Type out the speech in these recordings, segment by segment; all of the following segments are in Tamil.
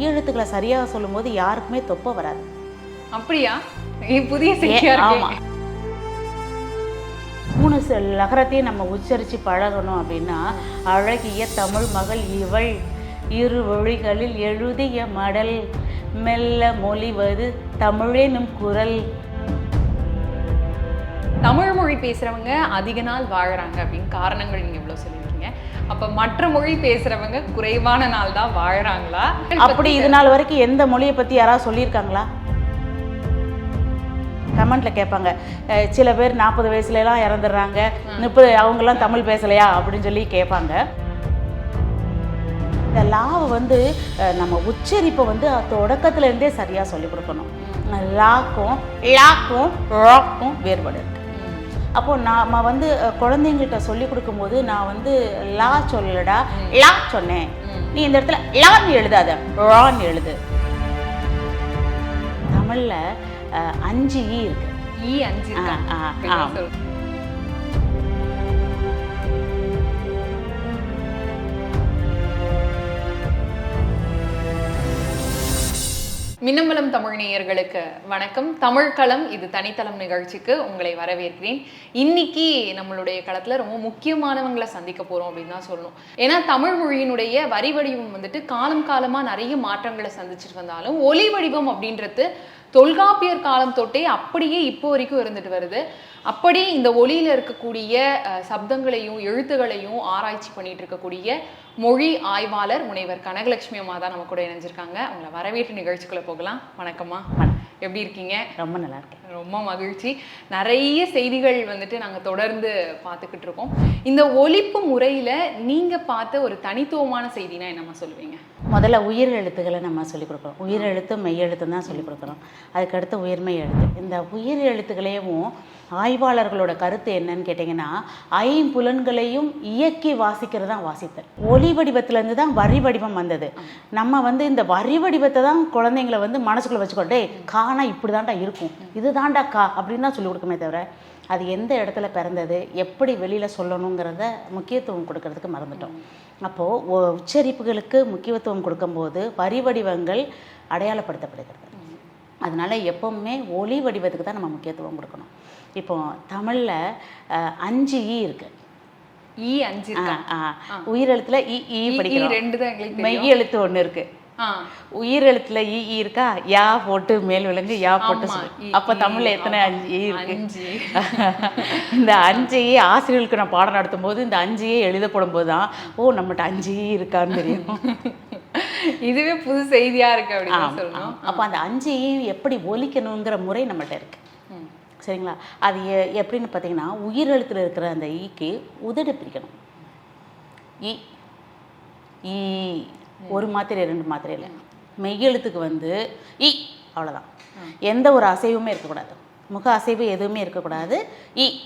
மெய்யெழுத்துக்களை சரியாக சொல்லும்போது யாருக்குமே தொப்பை வராது. அப்படியா? புதிய செய்தியா ஆமா இருக்கு. மூணு லகரத்தையும் நம்ம உச்சரித்து பழகணும் அப்படின்னா அழகிய தமிழ் மகள் இவள் இரு வழிகளில் எழுதிய மடல் மெல்ல மொழிவது தமிழெனும் குரல். தமிழ் மொழி பேசுறவங்க அதிக நாள் வாழறாங்க அப்படின்னு காரணங்கள் நீங்க இவ்வளவு சொல்லியிருக்கீங்க. அப்ப மற்ற மொழி பேசுறவங்க குறைவான நாள் தான் வாழறாங்களா? அப்படி இது நாள் வரைக்கும் எந்த மொழியை பற்றி யாராவது சொல்லியிருக்காங்களா? கமெண்ட்ல கேட்பாங்க. சில பேர் நாற்பது வயசுலலாம் இறந்துடுறாங்க. முப்பது அவங்கெல்லாம் தமிழ் பேசலையா? அப்படின்னு சொல்லி கேட்பாங்க. இந்த லாவை வந்து நம்ம உச்சரிப்பை வந்து தொடக்கத்துல இருந்தே சரியாக சொல்லி கொடுக்கணும். லாக்கும் லாக்கும் ராக்கும் வேறுபாடு இருக்கு. அப்போ நாம வந்து அஹ், குழந்தைங்கள்ட்ட சொல்லி கொடுக்கும்போது நான் வந்து லா சொல்லலடா லா சொன்னேன். நீ இந்த இடத்துல லான்னு எழுதாத ரான்னு எழுது. தமிழ்ல அஞ்சு ஈ இருக்கு. ஈ அஞ்சு மின்னம்பலம் தமிழ் நேயர்களுக்கு வணக்கம். தமிழ் களம் இது தனித்தளம் நிகழ்ச்சிக்கு உங்களை வரவேற்கிறேன். இன்னைக்கு நம்மளுடைய களத்துல ரொம்ப முக்கியமானவங்களை சந்திக்க போறோம் அப்படின்னு தான் சொல்லணும். ஏன்னா தமிழ் மொழியினுடைய வரி வடிவம் வந்துட்டு காலம் காலமா நிறைய மாற்றங்களை சந்திச்சுட்டு வந்தாலும் ஒலி வடிவம் அப்படின்றது தொல்காப்பியர் காலம் தொட்டே அப்படியே இப்போ வரைக்கும் இருந்துட்டு வருது. அப்படி இந்த ஒலியில இருக்கக்கூடிய சப்தங்களையும் எழுத்துகளையும் ஆராய்ச்சி பண்ணிட்டு இருக்கக்கூடிய மொழி ஆய்வாளர் முனைவர் கனகலட்சுமி அம்மா தான் நம்ம கூட இணைஞ்சிருக்காங்க. அவங்கள வரவேற்று நிகழ்ச்சிக்குள்ள போகலாம். வணக்கம்மா. எப்படி இருக்கீங்க? ரொம்ப நல்லா இருக்கேன். ரொம்ப மகிழ்ச்சி. நிறைய செய்திகள் வந்துட்டு நாங்கள் தொடர்ந்து பார்த்துக்கிட்டு இருக்கோம். இந்த ஒலிப்பு முறையில நீங்க பார்த்த ஒரு தனித்துவமான செய்தினா என்னம்மா சொல்லுவீங்க? முதல்ல உயிர் எழுத்துக்களை நம்ம சொல்லிக் கொடுக்குறோம் உயிர் எழுத்து மெய் எழுத்தும் தான் சொல்லிக் கொடுக்குறோம் அதுக்கடுத்து உயிர்மெய் எழுத்து. இந்த உயிர் எழுத்துக்களையும் ஆய்வாளர்களோட கருத்து என்னன்னு கேட்டிங்கன்னா ஐம்புலன்களையும் இயக்கி வாசிக்கிறது தான் வாசித்தல். ஒளி வடிவத்துலேருந்து தான் வரி வடிவம் வந்தது. நம்ம வந்து இந்த வரி வடிவத்தை தான் குழந்தைங்களை வந்து மனசுக்குள்ளே வச்சுக்கோ டேய் கானா இப்படி தான்டா இருக்கும். இது தாண்டா கா அப்படின்னு தான் சொல்லிக் கொடுக்குமே தவிர அது எந்த இடத்துல பிறந்தது எப்படி வெளியில் சொல்லணுங்கிறத முக்கியத்துவம் கொடுக்கறதுக்கு மறந்துட்டோம். அப்போது உச்சரிப்புகளுக்கு முக்கியத்துவம் கொடுக்கும்போது வரி வடிவங்கள் அடையாளப்படுத்தப்படுகிறது. அதனால எப்பவுமே ஒலி வடிவத்துக்கு தான் நம்ம முக்கியத்துவம் கொடுக்கணும். இப்போ தமிழில் அஞ்சு ஈ இருக்கு. ஈ அஞ்சு. உயிரெழுத்துல இ ஈ படிக்கிறோம். ரெண்டு தான் மெய் எழுத்து ஒன்று இருக்கு. ஆ. உயிரெழுத்துல ஈ ஈ இருக்கா? யா போட்டு மேல் விலங்கு யா போட்டு அப்ப தமிழ்ல எத்தனை. அஞ்சு ஈ இருக்கு? இந்த அஞ்சு ஈ ஆசிரியர்களுக்கு நான் பாடம் நடத்தும் போது இந்த அஞ்சு ஈ எழுதப்படும் போது தான் ஓ நம்மகிட்ட அஞ்சு ஈ இருக்கான்னு தெரியும். இதுவே புது செய்தியா இருக்கு அப்படின்னு சொல்லணும். அப்ப அந்த அஞ்சு ஈ எப்படி ஒலிக்கணுங்கிற முறை நம்மகிட்ட இருக்கு. சரிங்களா? அது எப்படின்னு பார்த்தீங்கன்னா உயிரெழுத்துல இருக்கிற அந்த ஈக்கு உதடு பிரிக்கணும். ஈ ஈ ஒரு மாத்திரை ரெண்டு மாத்திரை இல்லை மெய்யெழுத்துக்கு வந்து ஈ அவ்வளோதான் எந்த ஒரு அசைவுமே இருக்கக்கூடாது. முக அசைவு எதுவுமே இருக்கக்கூடாது. ஈ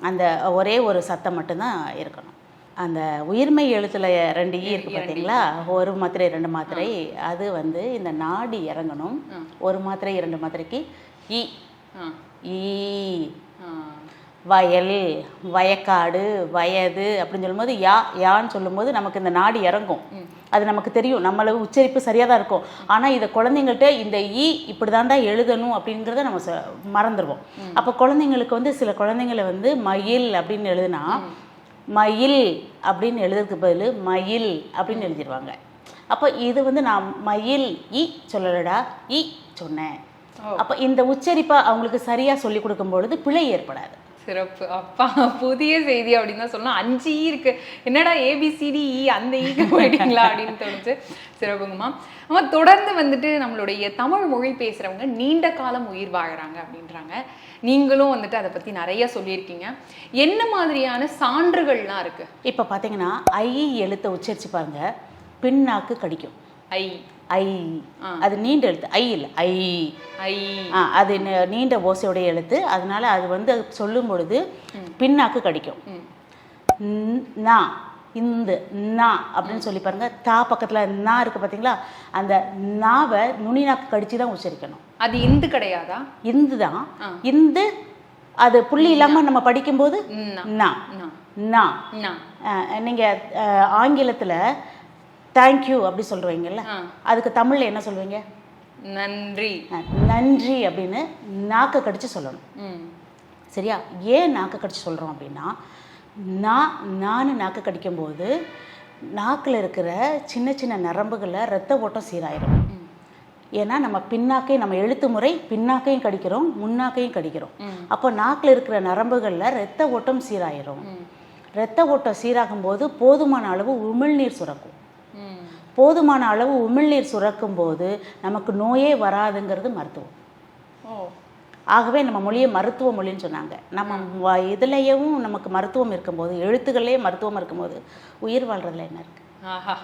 அந்த ஒரே ஒரு சத்தம் மட்டும்தான் இருக்கணும். அந்த உயிர்மெய் எழுத்துல ரெண்டு ஈ இருக்கு பார்த்தீங்களா ஒரு மாத்திரை ரெண்டு மாத்திரை. அது வந்து இந்த நாடி இறங்கணும். ஒரு மாத்திரை இரண்டு மாத்திரைக்கு ஆ. ஈ. வயல் வயக்காடு வயது அப்படின்னு சொல்லும்போது யா யான்னு சொல்லும்போது நமக்கு இந்த நாடி இறங்கும். அது நமக்கு தெரியும். நம்மள உச்சரிப்பு சரியாக தான் இருக்கும். ஆனால் இதை குழந்தைங்கள்ட்ட இந்த ஈ இப்படி தாண்டா எழுதணும் அப்படிங்கிறத நம்ம ச- மறந்துடுவோம் அப்போ குழந்தைங்களுக்கு வந்து சில குழந்தைங்களை வந்து மயில் அப்படின்னு எழுதுனா மயில் அப்படின்னு எழுதுறதுக்கு பதில் மயில் அப்படின்னு எழுதிடுவாங்க அப்போ இது வந்து நான் மயில் ஈ சொல்லலடா ஈ சொன்னேன். அப்போ இந்த உச்சரிப்பை அவங்களுக்கு சரியாக சொல்லி கொடுக்கும் பொழுது பிழை ஏற்படாது. சிறப்பு. அப்பா புதிய செய்தி அப்படின்னு தான் சொல்லணும். அஞ்சு ஈ இருக்கு. என்னடா ஏபிசிடி இ அந்த ஈக்கு போயிட்டீங்களா அப்படின்னு தோணுச்சு. சிறப்புங்கம்மா. அம்மா தொடர்ந்து வந்துட்டு நம்மளுடைய தமிழ் மொழி பேசுறவங்க நீண்ட காலம் உயிர் வாழுறாங்க அப்படின்றாங்க. நீங்களும் வந்துட்டு அதை பத்தி நிறைய சொல்லியிருக்கீங்க. என்ன மாதிரியான சான்றுகள்லாம் இருக்கு? இப்போ பார்த்தீங்கன்னா ஐ எழுத்தை உச்சரிச்சு பாருங்க. பின்னாக்கு கடிக்கும். ஐ. ஐ. அது நீண்ட எழுத்து. ஐ இல்லை ஐ. ஐ. அது நீண்ட ஓசையுடைய எழுத்து. அதனால அது வந்து சொல்லும் பொழுது பின்னாக்கு கடிக்கும். ந, இந்த நா அப்படின்னு சொல்லி பாருங்க. தா பக்கத்துல நா இருக்கு பார்த்தீங்களா அந்த நாவை நுனிநாக்கு கடிச்சு தான் உச்சரிக்கணும். அது இந்து கிடையாதா? இந்து தான். இந்து அது புள்ளி இல்லாம நம்ம படிக்கும்போது. நா. நா. ன்னா. அஹ் நீங்க அஹ், ஆங்கிலத்துல தேங்க்யூ அப்படி சொல்கிறீங்கல்ல. அதுக்கு தமிழில் என்ன சொல்லுவீங்க நன்றி. நன்றி அப்படின்னு நாக்கை கடிச்சு சொல்லணும். சரியா? ஏன் நாக்கு கடிச்சு சொல்கிறோம் அப்படின்னா நான் நான் நாக்கு கடிக்கும்போது நாக்கில் இருக்கிற சின்ன சின்ன நரம்புகளில் ரத்த ஓட்டம் சீராயிரும் ஏன்னா நம்ம பின்னாக்கை நம்ம எழுத்து முறை பின்னாக்கையும் கடிக்கிறோம் முன்னாக்கையும் கடிக்கிறோம். அப்போ நாக்கில் இருக்கிற நரம்புகளில் ரத்த ஓட்டம் சீராயிரும். ரத்த ஓட்டம் சீராகும் போது போதுமான அளவு உமிழ்நீர் சுரக்கும். போதுமான அளவு உமிழ்நீர் சுரக்கும் போது நமக்கு நோயே வராதுங்கிறது மருத்துவம். ஆகவே நம்ம மொழியை மருத்துவ மொழின்னு சொன்னாங்க. நம்ம இதுலயும் நமக்கு மருத்துவம் இருக்கும்போது எழுத்துக்கள்லேயே மருத்துவம் இருக்கும்போது உயிர் வாழ்றதுல என்ன இருக்கு? ஆஹா.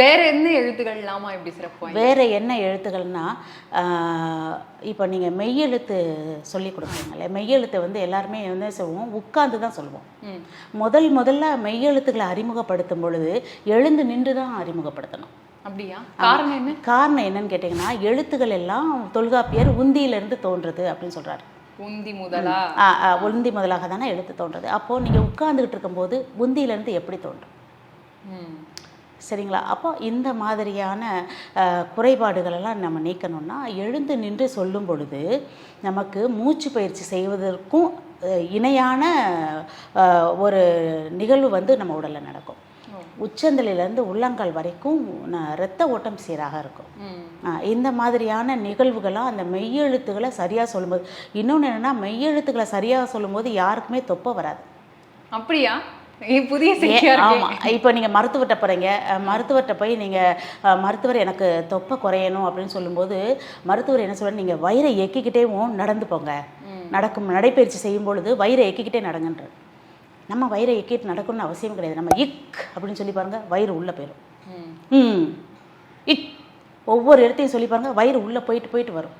வேற என்ன எழுத்துக்கள் இல்லாம இப்படி சிறப்பு? வேற என்ன எழுத்துக்கள்னா இப்போ நீங்கள் மெய்யெழுத்து சொல்லி கொடுக்குறீங்களே மெய்யெழுத்தை வந்து எல்லாருமே என்ன சொல்லுவோம் உட்கார்ந்து தான் சொல்லுவோம். முதல் முதல்ல மெய்யெழுத்துக்களை அறிமுகப்படுத்தும் பொழுது எழுந்து நின்று தான் அறிமுகப்படுத்தணும். அப்படியா? காரணம் என்ன? காரணம் என்னன்னு கேட்டிங்கன்னா எழுத்துக்கள் எல்லாம் தொல்காப்பியர் உந்தியிலிருந்து தோன்றுது அப்படின்னு சொல்றாரு. உந்தி முதலா? உந்தி முதலாக தானே எழுத்து தோன்றுது. அப்போது நீங்கள் உட்கார்ந்துக்கிட்டு இருக்கும்போது உந்தியிலேருந்து எப்படி தோன்றும்? சரிங்களா? அப்போ இந்த மாதிரியான குறைபாடுகளெல்லாம் நம்ம நீக்கணும்னா எழுந்து நின்று சொல்லும் பொழுது நமக்கு மூச்சு பயிற்சி செய்வதற்கும் இணையான ஒரு நிகழ்வு வந்து நம்ம உடலில் நடக்கும். உச்சந்தலையிலேருந்து உள்ளங்கால் வரைக்கும் இரத்த ஓட்டம் சீராக இருக்கும். இந்த மாதிரியான நிகழ்வுகளாக அந்த மெய்யெழுத்துக்களை சரியாக சொல்லும்போது இன்னொன்று என்னென்னா மெய்யெழுத்துக்களை சரியாக சொல்லும்போது யாருக்குமே தொப்பை வராது. அப்படியா? புதிய ஏன், செய்தியா ஆமா. இருக்கு இப்போ நீங்கள் மருத்துவர்கிட்ட போகிறீங்க மருத்துவர்கிட்ட போய் நீங்கள் மருத்துவர் எனக்கு தொப்பை குறையணும் அப்படின்னு சொல்லும்போது மருத்துவர் என்ன சொல்றாரு? நீங்கள் வயிறை எக்கிக்கிட்டேவும் நடந்து போங்க. நடக்கும் நடைப்பயிற்சி செய்யும் பொழுது வயிறை எக்கிக்கிட்டே நடங்கன்ற. நம்ம வயிறை எக்கிட்டு நடக்கணும்னு அவசியம் கிடையாது. நம்ம இக் அப்படின்னு சொல்லி பாருங்க வயிறு உள்ளே போயிடும் ம். இக் ஒவ்வொரு எழுத்தையும் சொல்லி பாருங்க வயிறு உள்ளே போயிட்டு போயிட்டு வரும்.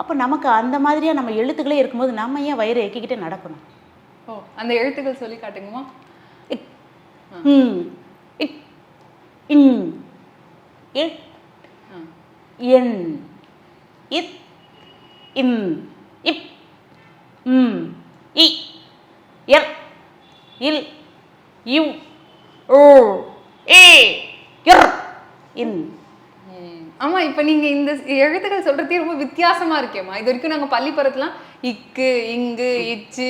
அப்போ நமக்கு அந்த மாதிரியாக நம்ம எழுத்துக்களே இருக்கும்போது நம்ம ஏன் வயிறை எக்கிக்கிட்டே நடக்கணும்? ஓ அந்த எழுத்துக்கள் சொல்லி காட்டுங்கம்மா. இன். இட். ஆ. என். இத். இம் இப். ம். இ. எர் இல். இவ் ஓ. ஏ. எர். இன். ம். ஆமா இப்ப நீங்க இந்த எழுத்துக்கள் சொல்றதே ரொம்ப வித்தியாசமா இருக்கேம்மா இது வரைக்கும் நாங்க பள்ளி பருவத்துலாம் இக்கு இங்கு இச்சு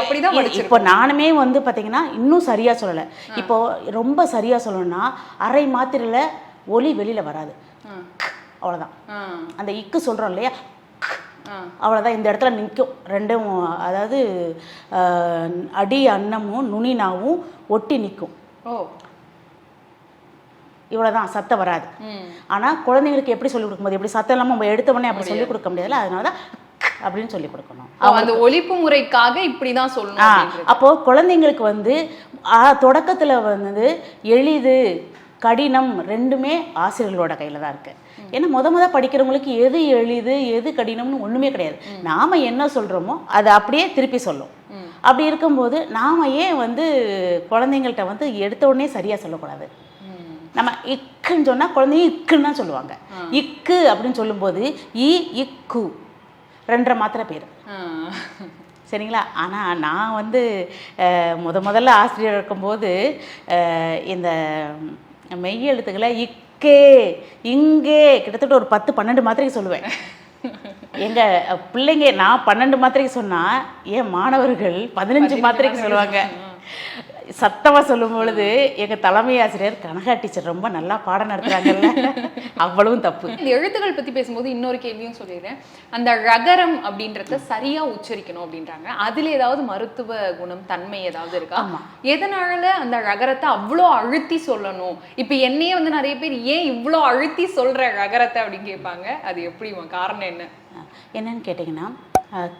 அப்படிதான் இப்போ நானுமே வந்து பார்த்தீங்கன்னா இன்னும் சரியா சொல்லலை. இப்போ ரொம்ப சரியா சொல்லணும்னா அரை மாத்திரையில் ஒலி வெளியில வராது. ஆ. அந்த இக்கு சொல்றோம் இல்லையா. அவ்வளோதான் இந்த இடத்துல நிற்கும் ரெண்டும் அதாவது அடி அன்னமும் நுனினாவும் ஒட்டி நிற்கும் ஓ. இவ்வளோதான் சத்தம் வராது. ஆனால் குழந்தைங்களுக்கு எப்படி சொல்லிக் கொடுக்கும்போது எப்படி சத்தம் இல்லாமல் நம்ம எடுத்த உடனே அப்படி சொல்லிக் கொடுக்க முடியாதுல்ல? அதனால தான் அப்படின்னு சொல்லிக் கொடுக்கணும். அந்த ஒலிப்பு முறைக்காக இப்படிதான் சொல்லணும். அப்போ குழந்தைங்களுக்கு வந்து தொடக்கத்துல வந்து எளிது கடினம் ரெண்டுமே ஆசிரியர்களோட கையில தான் இருக்கு. ஏன்னா முத முத படிக்கிறவங்களுக்கு எது எளிது எது கடினம்னு ஒண்ணுமே கிடையாது. நாம என்ன சொல்றோமோ அதை அப்படியே திருப்பி சொல்லும். அப்படி இருக்கும்போது நாம ஏன் வந்து குழந்தைங்கள்ட்ட வந்து எடுத்த உடனே சரியா சொல்லக்கூடாது. நம்ம இக்குன்னு சொன்னா குழந்தைங்க இக்குன்னு தான் சொல்லுவாங்க. இக்கு அப்படின்னு சொல்லும்போது இ இக்கு ரெண்டரை மாத்திரை பேர். சரிங்களா? ஆனால் நான் வந்து முத முதல்ல ஆசிரியர் இருக்கும்போது இந்த மெய் எழுத்துக்களை இக்கே இங்கே கிட்டத்தட்ட ஒரு பத்து பன்னெண்டு மாத்திரைக்கு சொல்லுவேன். எங்க அஹ், பிள்ளைங்க நான் பன்னெண்டு மாத்திரைக்கு சொன்னா என் மாணவர்கள் பதினஞ்சு மாத்திரைக்கு சொல்லுவாங்க. சத்தமா சொல்லும் பொழுது எங்க தலைமை ஆசிரியர் கனகா டீச்சர் ரொம்ப நல்லா பாடம் நடத்துறாங்கல்ல. அவ்வளவும் தப்பு. இந்த எழுத்துக்கள் பத்தி பேசும்போது இன்னொரு கேள்வியும் சொல்லிடுறேன். அந்த ரகரம் அப்படின்றத சரியா உச்சரிக்கணும் அப்படின்றாங்க. அதுல ஏதாவது மருத்துவ குணம் தன்மை ஏதாவது இருக்கா? ஆமா. எதனால அந்த ரகரத்தை அவ்வளோ அழுத்தி சொல்லணும்? இப்ப என்னையே வந்து நிறைய பேர் ஏன் இவ்வளோ அழுத்தி சொல்ற ரகரத்தை அப்படின்னு கேட்பாங்க? அது எப்படிமா காரணம் என்ன? என்னன்னு கேட்டிங்கன்னா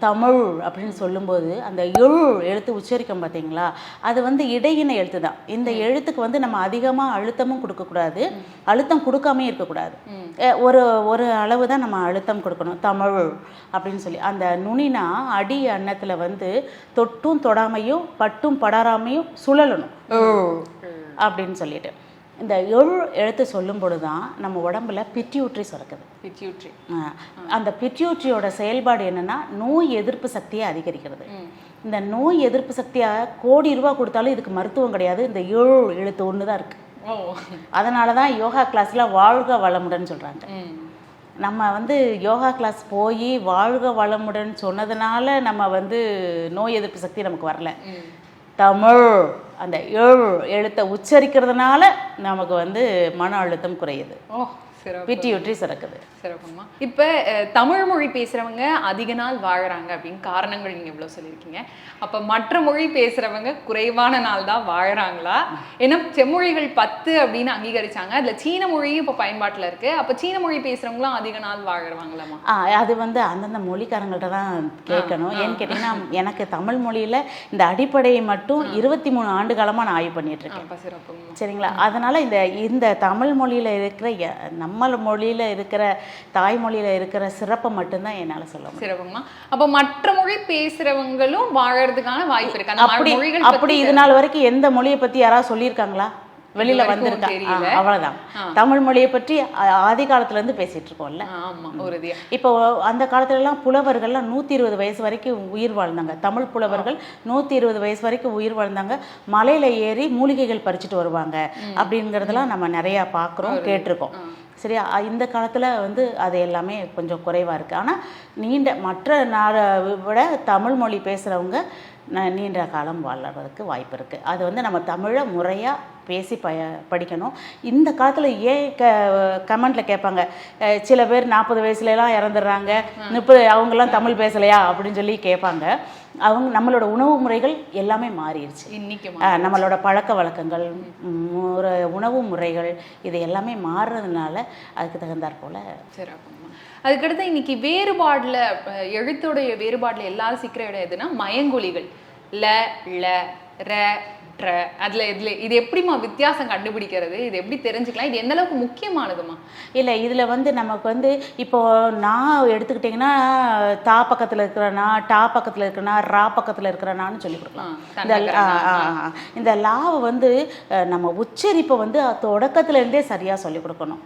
தமிழ் அப்படின்னு சொல்லும்போது அந்த எழு எழுத்து உச்சரிக்கும் பார்த்தீங்களா? அது வந்து இடையின எழுத்து தான். இந்த எழுத்துக்கு வந்து நம்ம அதிகமாக அழுத்தமும் கொடுக்கக்கூடாது. அழுத்தம் கொடுக்காமே இருக்கக்கூடாது. ஒரு ஒரு அளவு தான் நம்ம அழுத்தம் கொடுக்கணும். தமிழ் அப்படின்னு சொல்லி. அந்த நுனினா அடி அன்னத்தில் வந்து தொட்டும் தொடாமையும் பட்டும் படாராமையும் சுழலணும். அப்படின்னு சொல்லிட்டு. இந்த எழு எழுத்து சொல்லும் பொழுது தான் நம்ம உடம்புல பிட்யூட்ரி சுரக்குது. பிட்யூட்ரி அந்த பிட்யூட்ரியோட செயல்பாடு என்னன்னா நோய் எதிர்ப்பு சக்தியை அதிகரிக்கிறது. இந்த நோய் எதிர்ப்பு சக்தியை கோடி ரூபா கொடுத்தாலும் இதுக்கு மருத்துவம் கிடையாது. இந்த ஏழு எழுத்து ஒன்று தான் இருக்கு. ஓ. அதனால தான் யோகா கிளாஸில் வாழ்க வளமுடன் சொல்கிறாங்க நம்ம வந்து யோகா கிளாஸ் போய் வாழ்க வளமுடன் சொன்னதுனால நம்ம வந்து நோய் எதிர்ப்பு சக்தி நமக்கு வரல. தமிழ். அந்த ஏழு எழுத்தை உச்சரிக்கிறதுனால நமக்கு வந்து மன அழுத்தம் குறையுது. ஓ சிறப்பு. பிட்டியுற்றி சுரக்குது சிறப்புமா? இப்போ தமிழ் மொழி பேசுறவங்க அதிக நாள் வாழறாங்க அப்படின்னு காரணங்கள் நீங்க இவ்வளவு சொல்லியிருக்கீங்க. அப்ப மற்ற மொழி பேசுறவங்க குறைவான நாள் தான் வாழறாங்களா? ஏன்னா செம்மொழிகள் பத்து அப்படின்னு அங்கீகரிச்சாங்க. அதுல சீன மொழியும் இப்போ பயன்பாட்டுல இருக்கு. அப்ப சீன மொழி பேசுறவங்களும் அதிக நாள் வாழறாங்களாமா? அது வந்து அந்தந்த மொழிக்காரங்கள்ட்ட தான் கேட்கணும். ஏன்னு கேட்டிங்கன்னா எனக்கு தமிழ் மொழியில் இந்த அடிப்படையை மட்டும் இருபத்தி மூணு ஆண்டு காலமாக நான் ஆய்வு பண்ணிட்டு இருக்கேன். சரிங்களா? அதனால இந்த இந்த தமிழ் மொழியில் இருக்கிற எ- நம்ம மொழியில் இருக்கிற தாய்மொழியில் இருக்கிற சிறப்பை மட்டும்தான் என்னால் சொல்ல முடியும். சிறப்புங்கம்மா. அப்ப மற்ற மொழி பேசுறவங்களும் வாழறதுக்கான வாய்ப்பு இருக்கு. அந்த அப்படி அப்படி இது நாள் வரைக்கும் எந்த மொழியை பற்றி யாராவது சொல்லியிருக்காங்களா? வெளியில இது வரைக்கும் வந்திருக்கா தெரியல. ஆ, அவ்வளவுதான். தமிழ் மொழியை பற்றி ஆதி காலத்துல இருந்து பேசிட்டு இருக்கோம்ல. இப்போ அந்த காலத்துலலாம் புலவர்கள்லாம் நூற்றி இருபது வயசு வரைக்கும் உயிர் வாழ்ந்தாங்க. தமிழ் புலவர்கள் நூற்றி இருபது வயசு வரைக்கும் உயிர் வாழ்ந்தாங்க. மலையில ஏறி மூலிகைகள் பறிச்சுட்டு வருவாங்க. அப்படிங்கிறதெல்லாம் நம்ம நிறையா பார்க்குறோம் கேட்டிருக்கோம். சரியா? இந்த காலத்தில் வந்து அது எல்லாமே கொஞ்சம் குறைவாக இருக்குது ஆனால் நீண்ட மற்ற நாடை விட தமிழ் மொழி பேசுகிறவங்க நீண்ட காலம் வாழறதுக்கு வாய்ப்பு இருக்குது அது வந்து நம்ம தமிழை முறையாக பேசி ப படிக்கணும். இந்த காலத்தில் ஏன் க கமெண்ட்டில் கேட்பாங்க சில பேர் நாற்பது வயசுலலாம் இறந்துடுறாங்க முப்பது அவங்கெல்லாம் தமிழ் பேசலையா? அப்படின்னு சொல்லி கேட்பாங்க அவங்க நம்மளோட உணவு முறைகள் எல்லாமே மாறிடுச்சு. இன்னைக்கு நம்மளோட பழக்க வழக்கங்கள் முறை உணவு முறைகள் இது எல்லாமே மாறுறதுனால அதுக்கு தகுந்தாற் போல். அதுக்கடுத்து இன்னைக்கு வேறுபாடுல எழுத்துடைய வேறுபாடுல எல்லாரும் சிக்கிற இடம் எதுனா மயங்கொலிகள். ல ல ர ட்ர அதுல இதுல இது எப்படிம்மா வித்தியாசம் கண்டுபிடிக்கிறது? இது எப்படி தெரிஞ்சுக்கலாம்? இது எந்த அளவுக்கு முக்கியமானதுமா இல்லை இதில் வந்து நமக்கு வந்து இப்போ நான் எடுத்துக்கிட்டிங்கன்னா தா பக்கத்தில் இருக்கிறனா டா பக்கத்தில் இருக்கிறனா ரா பக்கத்தில் இருக்கிறனான்னு சொல்லி கொடுக்கலாம். இந்த. இந்த லாவை வந்து நம்ம உச்சரிப்பை வந்து தொடக்கத்துல இருந்தே சரியாக சொல்லி கொடுக்கணும்.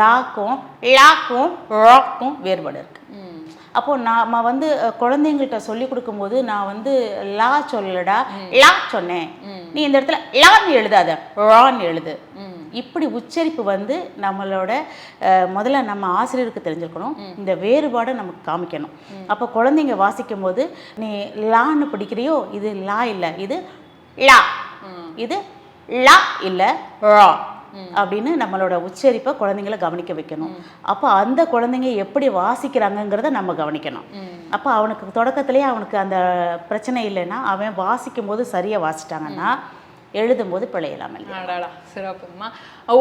லாக்கும் லாக்கும் ராக்கும் வேறுபாடு இருக்கு. ம். அப்போ நாம வந்து அஹ், குழந்தைங்கள்ட்ட சொல்லி கொடுக்கும்போது நான் வந்து லா சொல்லடா லா சொன்னேன். நீ இந்த இடத்துல லான்னு எழுதாத ரான்னு எழுது. இப்படி உச்சரிப்பு வந்து நம்மளோட முதல்ல நம்ம ஆசிரியருக்கு தெரிஞ்சிருக்கணும். இந்த வேறுபாடை நமக்கு காமிக்கணும். அப்போ குழந்தைங்க வாசிக்கும் போது நீ லான்னு படிக்கிறியோ இது லா இல்லை இது லா. இது லா இல்லை ரா. அப்படின்னு நம்மளோட உச்சரிப்பை குழந்தைங்கள கவனிக்க வைக்கணும். அப்போ அந்த குழந்தைங்க எப்படி வாசிக்கிறாங்கங்கிறத நம்ம கவனிக்கணும். அப்போ அவனுக்கு தொடக்கத்திலேயே அவனுக்கு அந்த பிரச்சனை இல்லைன்னா அவன் வாசிக்கும் போது சரியாக வாசிட்டாங்கன்னா எழுதும்போது பிழையலாம் இல்லை அடாடா சிறப்புமா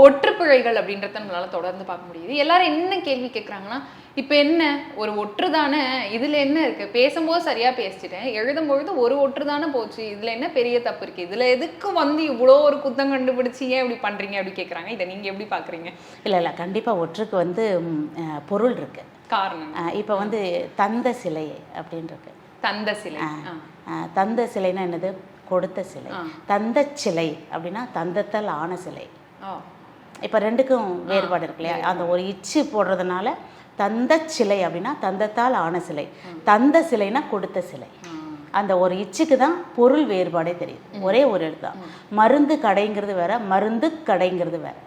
ஒற்றுப்பிழைகள் அப்படின்றத நம்மளால தொடர்ந்து பார்க்க முடியுது. எல்லாரும் என்ன கேள்வி கேட்குறாங்கன்னா இப்போ என்ன? ஒரு ஒற்று தானே இதுல என்ன இருக்கு? பேசும்போது சரியா பேசிட்டேன். எழுதும்பொழுது ஒரு ஒற்று தானே போச்சு. இதுல என்ன பெரிய தப்பு இருக்கு? இதுல எதுக்கு வந்து இவ்வளோ ஒரு குத்தம் கண்டுபிடிச்சு ஏன் இப்படி பண்றீங்க அப்படி கேட்குறாங்க இதை நீங்க எப்படி பாக்குறீங்க? இல்லை இல்லை. கண்டிப்பாக ஒற்றுக்கு வந்து பொருள் இருக்கு. காரணம். இப்போ வந்து தந்த சிலை அப்படின்னு இருக்கு. தந்த சிலை. தந்த சிலைன்னா என்னது? கொடுத்த சிலை. தந்த சிலை அப்படின்னா தந்தத்தால் ஆன சிலை. இப்போ ரெண்டுக்கும் வேறுபாடு இருக்கு இல்லையா? அந்த ஒரு இச்சு போடுறதுனால தந்த சிலை அப்படின்னா தந்தத்தால் ஆன சிலை. தந்த சிலைனா கொடுத்த சிலை. அந்த ஒரு இச்சுக்கு தான் பொருள் வேறுபாடே தெரியுது. ஒரே ஒரு எழுத்து தான். மருந்து கடைங்கிறது வேற மருந்து கடைங்கிறது வேற.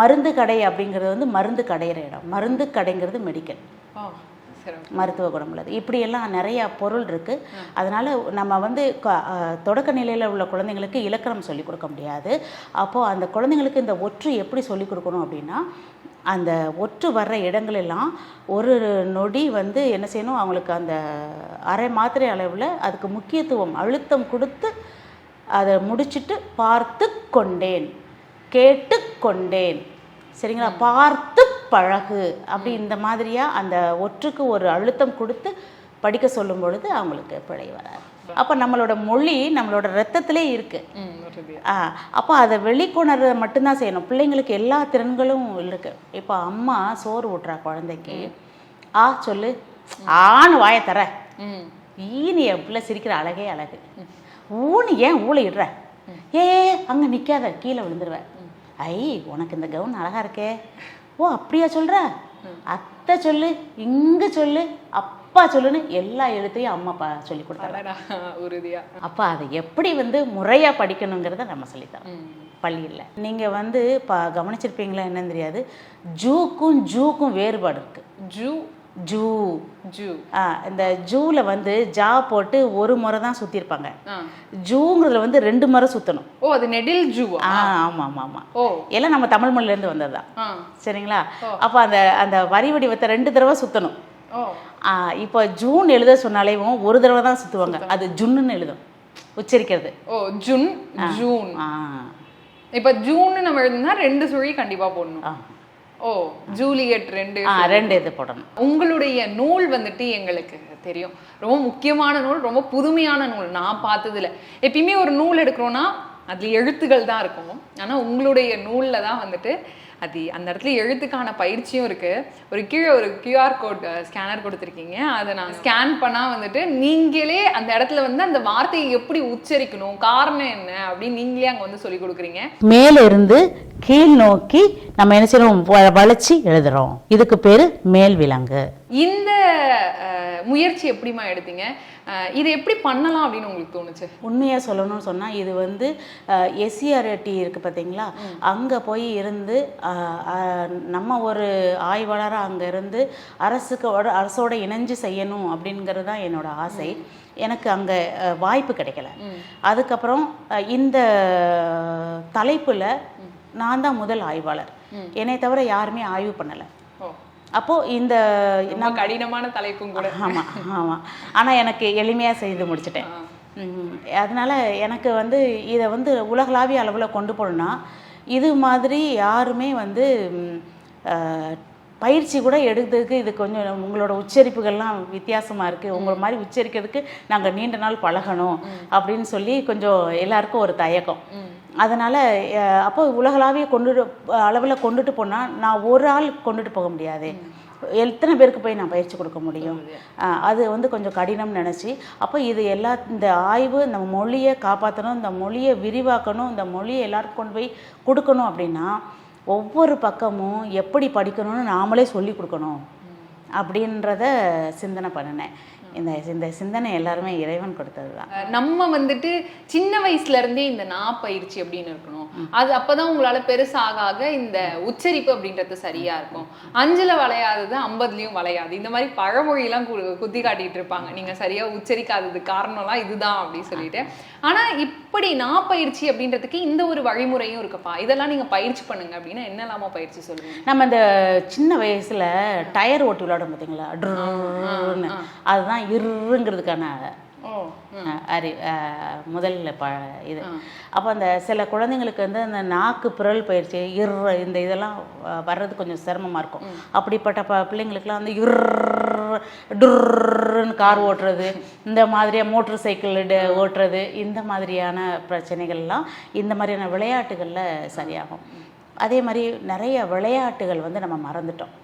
மருந்து கடை அப்படிங்கிறது வந்து மருந்து கடையிற இடம். மருந்து கடைங்கிறது மெடிக்கல் மருத்துவ குணம் உள்ளது. இப்படியெல்லாம் நிறையா பொருள் இருக்குது அதனால் நம்ம வந்து தொடக்க நிலையில் உள்ள குழந்தைங்களுக்கு இலக்கணம் சொல்லிக் கொடுக்க முடியாது. அப்போது அந்த குழந்தைங்களுக்கு இந்த ஒற்று எப்படி சொல்லிக் கொடுக்கணும் அப்படின்னா அந்த ஒற்று வர்ற இடங்களெல்லாம் ஒரு நொடி வந்து என்ன செய்யணும்? அவங்களுக்கு அந்த அரை மாத்திரை அளவில் அதுக்கு முக்கியத்துவம் அழுத்தம் கொடுத்து அதை முடிச்சிட்டு பார்த்து கொண்டேன் கேட்டு கொண்டேன். சரிங்களா? பார்த்து பழகு அப்படி இந்த மாதிரியா அந்த ஒற்றுக்கு ஒரு அழுத்தம் கொடுத்து படிக்க சொல்லும் பொழுது அவங்களுக்கு பிழை வராது. அப்போ நம்மளோட மொழி நம்மளோட ரத்தத்திலே ஆ அப்போ அதை வெளிக்கொணர மட்டும்தான் செய்யணும். பிள்ளைங்களுக்கு எல்லா திறன்களும் இருக்கு. இப்போ அம்மா சோறு ஊட்டுறா குழந்தைக்கு. ஆ சொல்லு. ஆன்னு வாயை தர ஈனி என் பிள்ளை சிரிக்கிற அழகே அழகு. ஊனி ஏன் ஊழையிடுற ஏ அங்கே நிற்காத கீழே விழுந்துருவேன் ஐ உனக்கு இந்த கவுன் அழகா இருக்கே. ஓ அப்படியா சொல்ற? அத்தை சொல்லு இங்க சொல்லு. அப்பா அப்பா சொல்லுன்னு எல்லா எழுத்தையும் அம்மா பா சொல்லி கொடுத்தாங்க. உறுதியா. அப்போ அதை எப்படி வந்து முறையாக படிக்கணுங்கிறத நம்ம சொல்லித்தரோம். பள்ளியில். நீங்கள் வந்து பா கவனிச்சிருப்பீங்களா என்னன்னு தெரியாது. ஜூக்கும் ஜூக்கும் வேறுபாடு இருக்குது ஜூ. ஜூ. ஜூ. ஆ இந்த ஜூவில் வந்து ஜா போட்டு ஒரு முறை தான் சுற்றிருப்பாங்க. ஜூங்கிறதுல வந்து ரெண்டு முறை சுற்றணும் ஓ அது நெடில் ஜூவா? ஆ ஆமாம் ஆமாம் ஆமாம் ஓ. எல்லாம் நம்ம தமிழ் மொழியிலேருந்து வந்தது தான். சரிங்களா? அப்போ அந்த அந்த வரி வடிவத்தை ரெண்டு தடவை சுற்றணும் இப்போ ஜூன் எழுத சொன்னாலேயும் ஒரு தடவை தான் சுற்றுவாங்க அது ஜுன்னுன்னு எழுதும். உச்சரிக்கிறது. ஓ ஜுன் ஜூன். இப்ப ஜூன் நம்ம எழுதுனா ரெண்டு சுழி கண்டிப்பா போடணும். ஓ ஜூலியட் ரெண்டு. ரெண்டு இது போடணும். உங்களுடைய நூல் வந்துட்டு எங்களுக்கு தெரியும். ரொம்ப முக்கியமான நூல் ரொம்ப புதுமையான நூல். நான் பார்த்ததுல எப்பயுமே ஒரு நூல் எடுக்கிறோன்னா அதுல எழுத்துகள் தான் இருக்கும். ஆனா உங்களுடைய நூல்ல தான் வந்துட்டு அது அந்த இடத்துல எழுத்துக்கான பயிற்சியும் இருக்கு. ஒரு கீழே ஒரு கியூஆர் கோட் ஸ்கேனர் கொடுத்துருக்கீங்க. அதை நான் ஸ்கேன் பண்ணா வந்துட்டு நீங்களே அந்த இடத்துல வந்து அந்த வார்த்தையை எப்படி உச்சரிக்கணும் காரணம் என்ன அப்படின்னு நீங்களே அங்க வந்து சொல்லி கொடுக்குறீங்க. மேல இருந்து கீழ் நோக்கி நம்ம என்ன செய்யறோம்? வ- வளைச்சி எழுதுறோம். இதுக்கு பேரு மேல் விலங்கு. இந்த முயற்சி எப்படிமா எடுத்தீங்க? இது எப்படி பண்ணலாம் அப்படின்னு உங்களுக்கு தோணுச்சு? உண்மையாக சொல்லணும்னு சொன்னால் இது வந்து எஸ்சிஆர்டி இருக்குது பார்த்தீங்களா அங்கே போய் இருந்து நம்ம ஒரு ஆய்வாளராக அங்கே இருந்து அரசுக்கு அரசோட இணைஞ்சு செய்யணும் அப்படிங்கிறது தான் என்னோட ஆசை. எனக்கு அங்கே வாய்ப்பு கிடைக்கல. அதுக்கப்புறம் இந்த தலைப்பில் நான் தான் முதல் ஆய்வாளர். என்னை தவிர யாருமே ஆய்வு பண்ணலை. அப்போது இந்த ரொம்ப கடினமான தலைப்பும் கூட. ஆமாம் ஆமாம் ஆனால் எனக்கு எளிமையாக செய்து முடிச்சிட்டேன். அதனால எனக்கு வந்து இதை வந்து உலகளாவிய அளவில் கொண்டு போகணும்னா இது மாதிரி யாருமே வந்து பயிற்சி கூட எடுக்கிறதுக்கு இது கொஞ்சம் உங்களோட உச்சரிப்புகள்லாம் வித்தியாசமாக இருக்குது உங்களை மாதிரி உச்சரிக்கிறதுக்கு நாங்கள் நீண்ட நாள் பழகணும் அப்படின்னு சொல்லி கொஞ்சம் எல்லாருக்கும் ஒரு தயக்கம். அதனால் அப்போ உலகளாவிய கொண்டு அளவில் கொண்டுட்டு போனால் நான் ஒரு ஆள் கொண்டுட்டு போக முடியாது. எத்தனை பேருக்கு போய் நான் பயிற்சி கொடுக்க முடியும்? அது வந்து கொஞ்சம் கடினம்னு நினச்சி அப்போ இது எல்லா இந்த ஆய்வு இந்த மொழியை காப்பாற்றணும் இந்த மொழியை விரிவாக்கணும் இந்த மொழியை எல்லாருக்கும் கொண்டு போய் கொடுக்கணும் அப்படின்னா ஒவ்வொரு பக்கமும் எப்படி படிக்கணும்னு நாமளே சொல்லி கொடுக்கணும். அப்படின்றத சிந்தனை பண்ணினேன். இந்த இந்த சிந்தனை எல்லாருமே இறைவன் கொடுத்தது தான் நம்ம வந்துட்டு சின்ன வயசுல இருந்தே இந்த நா பயிற்சி அப்படின்னு இருக்கணும். அது அப்பதான் உங்களால பெருசாக ஆக இந்த உச்சரிப்பு அப்படின்றது சரியா இருக்கும். அஞ்சுல வளையாதது ஐம்பதுலயும் வளையாது. இந்த மாதிரி பழமொழி எல்லாம் குத்தி காட்டிட்டு இருப்பாங்க. நீங்க சரியா உச்சரிக்காதது காரணம்லாம் இதுதான் அப்படின்னு சொல்லிட்டு. ஆனா இப்படி நா பயிற்சி அப்படின்றதுக்கு இந்த ஒரு வழிமுறையும் இருக்குப்பா. இதெல்லாம் நீங்க பயிற்சி பண்ணுங்க அப்படின்னா என்னெல்லாமா பயிற்சி சொல்லுவீங்க? நம்ம இந்த சின்ன வயசுல டயர் ஓட்டி விளையாடும் பார்த்தீங்களா ட்ருன்னு. அதுதான் இருங்கிறதுக்கான அறி முதல்ல ப இது. அப்போ அந்த சில குழந்தைங்களுக்கு வந்து அந்த நாக்கு பிறல் பயிற்சி இர் இந்த இதெல்லாம் வர்றது கொஞ்சம் சிரமமாக இருக்கும். அப்படிப்பட்ட ப பிள்ளைங்களுக்குலாம் வந்து இர் டுர்ன்னு கார் ஓட்டுறது இந்த மாதிரியா மோட்டர் சைக்கிள் ஓட்டுறது இந்த மாதிரியான பிரச்சனைகள்லாம் இந்த மாதிரியான விளையாட்டுகளில் சரியாகும். அதே மாதிரி நிறைய விளையாட்டுகள் வந்து நம்ம மறந்துட்டோம்.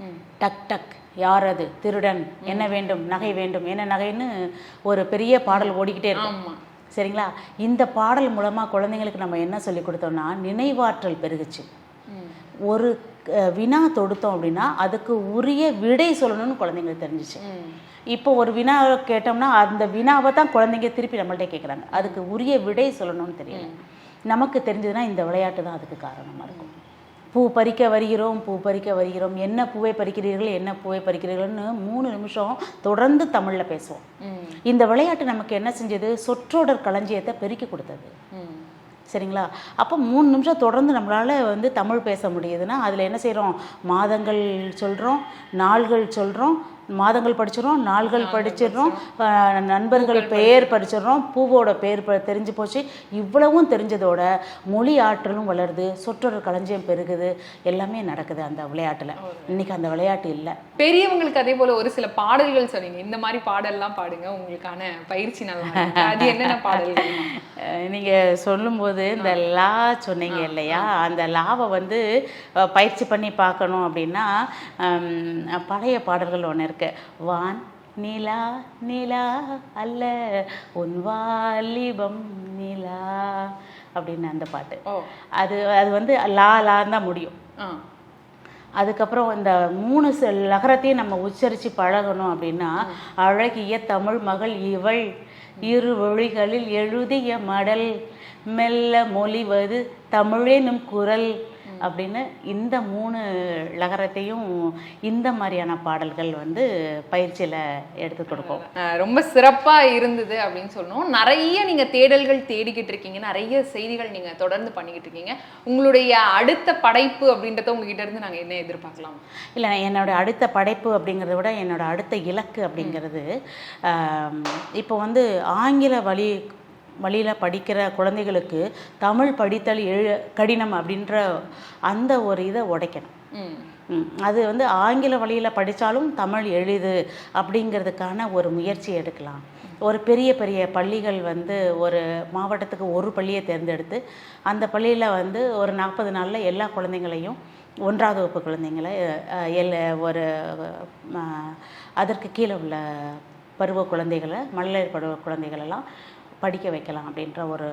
டக் டக். யார் அது திருடன் என்ன வேண்டும்? நகை வேண்டும். என்ன நகைன்னு ஒரு பெரிய பாடல் ஓடிக்கிட்டே இருக்கும். சரிங்களா? இந்த பாடல் மூலமாக குழந்தைங்களுக்கு நம்ம என்ன சொல்லி கொடுத்தோம்னா நினைவாற்றல் பெருகுச்சு. ஒரு வினா தொடுத்தோம் அப்படின்னா அதுக்கு உரிய விடை சொல்லணும்னு குழந்தைங்களுக்கு தெரிஞ்சிச்சு. இப்போ ஒரு வினா கேட்டோம்னா அந்த வினாவை தான் குழந்தைங்க திருப்பி நம்மள்ட்ட கேட்குறாங்க அதுக்கு உரிய விடை சொல்லணும்னு தெரியல. நமக்கு தெரிஞ்சதுன்னா இந்த விளையாட்டு தான் அதுக்கு காரணமாக இருக்கும். பூ பறிக்க வருகிறோம் பூ பறிக்க வருகிறோம். என்ன பூவை பறிக்கிறீர்கள் என்ன பூவை பறிக்கிறீர்கள்னு மூணு நிமிஷம் தொடர்ந்து தமிழில் பேசுவோம். இந்த விளையாட்டு நமக்கு என்ன செஞ்சது? சொற்றொடர் களஞ்சியத்தை பெருக்கி கொடுத்தது. சரிங்களா? அப்போ மூணு நிமிஷம் தொடர்ந்து நம்மளால் வந்து தமிழ் பேச முடியுதுன்னா அதில் என்ன செய்கிறோம் மாதங்கள் சொல்கிறோம் நாள்கள் சொல்கிறோம் மாதங்கள் படிச்சிடுறோம் நாள்கள் படிச்சிடுறோம் நண்பர்கள் பெயர் படிச்சிடுறோம். பூவோட பெயர் தெரிஞ்சு போச்சு. இவ்வளவும் தெரிஞ்சதோட மொழி ஆற்றலும் வளருது சொற்றொடர் களஞ்சியம் பெருகுது எல்லாமே நடக்குது அந்த விளையாட்டில். இன்னைக்கு அந்த விளையாட்டு இல்லை. பெரியவங்களுக்கு அதே போல ஒரு சில பாடல்கள் சொன்னீங்க. இந்த மாதிரி பாடல்லாம் பாடுங்க உங்களுக்கான பயிற்சி நல்லா. அது என்னென்ன பாடல்கள்? அஹ் நீங்க சொல்லும்போது இந்த லா சொன்னீங்க இல்லையா? அந்த லாவை வந்து பயிற்சி பண்ணி பார்க்கணும் அப்படின்னா பழைய பாடல்கள் ஒன்று இருக்கு. வான் நிலா நிலா அல்ல உன் வாலிபம் நிலா அப்படின்னு அந்த பாட்டு. அது அது வந்து லா தான் முடியும். அதுக்கப்புறம் இந்த மூணு லகரத்தையும் நம்ம உச்சரித்து பழகணும் அப்படின்னா அழகிய தமிழ் மகள் இவள். இரு மொழிகளில் எழுதிய மடல் மெல்ல மொழிவது தமிழெனும் குரல். அப்படின்னு இந்த மூணு லகரத்தையும் இந்த மாதிரியான பாடல்கள் வந்து பயிற்சியில் எடுத்து அஹ் ரொம்ப சிறப்பா இருந்தது அப்படின்னு சொல்லணும். நிறைய நீங்க தேடல்கள் தேடிக்கிட்டு இருக்கீங்க. நிறைய செய்திகள் நீங்க தொடர்ந்து பண்ணிக்கிட்டு இருக்கீங்க. உங்களுடைய அடுத்த படைப்பு அப்படின்றத உங்ககிட்ட இருந்து நாங்க என்ன எதிர்பார்க்கலாம்? இல்லை என்னோட அடுத்த படைப்பு அப்படிங்கிறத விட என்னோட அடுத்த இலக்கு அப்படிங்கிறது இப்போ வந்து ஆங்கில வழி வழியில் படிக்கிற குழந்தைகளுக்கு தமிழ் படித்தல் எழு கடினம் அப்படின்ற அந்த ஒரு இதை உடைக்கணும். அது வந்து ஆங்கில வழியில் படித்தாலும் தமிழ் எளிது அப்படிங்கிறதுக்கான ஒரு முயற்சி எடுக்கலாம். ஒரு பெரிய பெரிய பள்ளிகள் வந்து ஒரு மாவட்டத்துக்கு ஒரு பள்ளியை தேர்ந்தெடுத்து அந்த பள்ளியில் வந்து ஒரு நாற்பது நாளில் எல்லா குழந்தைங்களையும் ஒன்றாவது வகுப்பு குழந்தைங்களை எல்ல ஒரு அதற்கு கீழே உள்ள பருவ குழந்தைகளை மழலையர் பருவ குழந்தைகளெல்லாம் படிக்க வைக்கலாம் அப்படின்ற ஒரு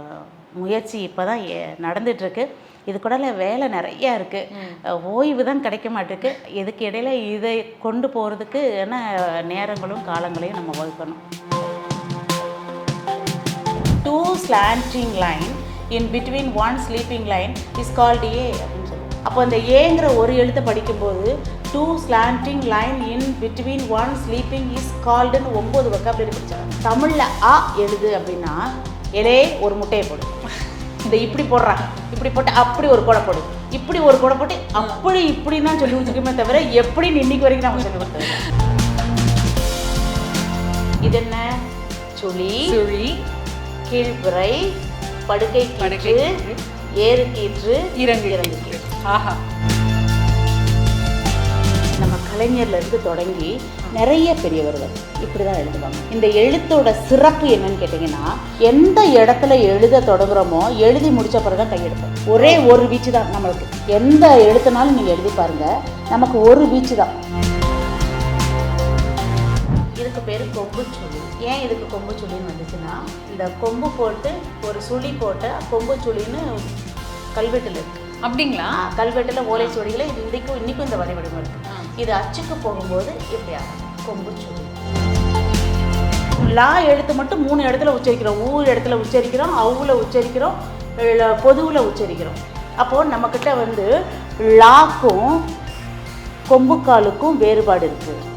முயற்சி இப்போ தான் நடந்துட்டுருக்கு. இது கூட வேலை நிறையா இருக்குது ஓய்வு தான் கிடைக்க மாட்டேருக்கு. இதுக்கு இடையில இதை கொண்டு போகிறதுக்கு என்ன நேரங்களும் காலங்களையும் நம்ம ஒதுக்கணும் two slanting line in between one sleeping line is called A அப்படின்னு சொல்லுவோம் அப்போ அந்த ஏங்கிற ஒரு எழுத்தை படிக்கும்போது two slanting line in between one sleeping is கால்டுன்னு ஒம்பது வக்காபுலரி படிச்சாங்க தமிழில் ஆ எழுது அப்படின்னா எலே ஒரு முட்டையை போடு. இந்த இப்படி போடுறாங்க இப்படி போட்டு அப்படி ஒரு கொடை போடு. இப்படி ஒரு கொடை போட்டு அப்படி இப்படி தான் சொல்லி கொடுத்துருக்கோமே தவிர எப்படி இன்னைக்கு வரைக்கும் நம்ம சொல்லி கொடுத்தது. இது என்ன? சுழி சுழி. கீழ்பிறை படுக்கை படுக்கை கீற்று ஏறு கீற்று இறங்கு இறங்கு ஆஹா. நம்ம கலைஞர்ல இருந்து தொடங்கி நிறைய பெரியவர்கள் இப்படி தான் எழுதுவாங்க. இந்த எழுத்தோட சிறப்பு என்னன்னு கேட்டிங்கன்னா எந்த இடத்துல எழுத தொடங்குறோமோ எழுதி முடிச்ச பிறகு தான் கையெடுப்போம் ஒரே ஒரு வீச்சு தான் நம்மளுக்கு. எந்த எழுத்துனாலும் நீங்கள் எழுதி பாருங்க. நமக்கு ஒரு வீச்சு தான். இதுக்கு பேர் கொம்பு சுழி. ஏன் இதுக்கு கொம்பு சுழின்னு வந்துச்சுன்னா இந்த கொம்பு போட்டு ஒரு சுழி போட்டு கொம்பு சுழின்னு கல்வெட்டில் இருக்கு. அப்படிங்களா? கல்வெட்டுல ஓலைச்சுவடிகளை இது இன்றைக்கும் இன்னைக்கும் இந்த வரைபடம் இருக்கு. இது அச்சுக்கு போகும்போது இப்படி ஆகும் கொம்பு சுழி லா எழுத்து மட்டும் மூணு இடத்துல உச்சரிக்கிறோம். ஊ இடத்துல உச்சரிக்கிறோம் அவுல உச்சரிக்கிறோம் ல- உச்சரிக்கிறோம். அப்போது நம்மக்கிட்ட வந்து லாக்கும் கொம்புக்காலுக்கும் வேறுபாடு இருக்குது